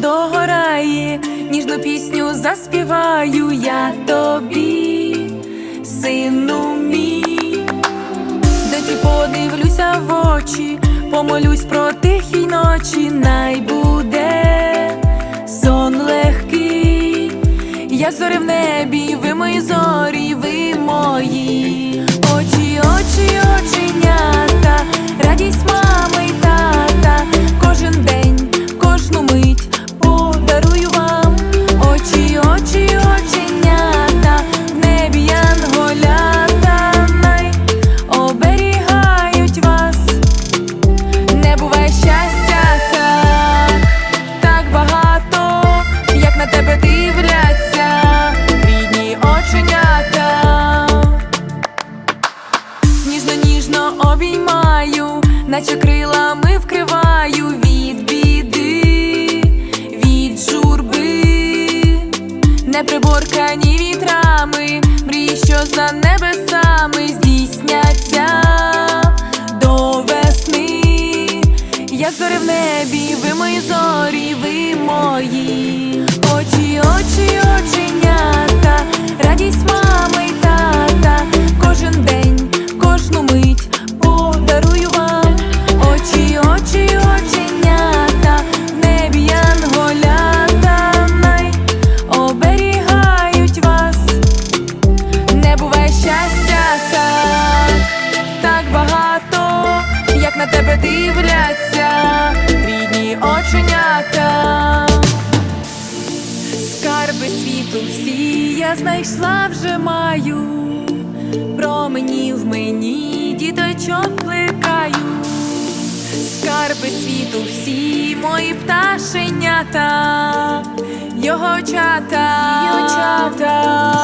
догорає, ніжну пісню заспіваю я тобі, сину мій. Доці подивлюся в очі, помолюсь про тихій ночі, най обіймаю, наче крилами вкриваю від біди, від журби, не приборкані вітрами, мрії, що за небесами здійсняться до весни. Я зоря в небі, ви мої зорі, ви мої. Очі, очі, оченята, дивляться рідні оченята. Скарби світу всі я знайшла вже маю, промені в мені діточок плекаю. Скарби світу всі мої пташенята, його чата, його чата.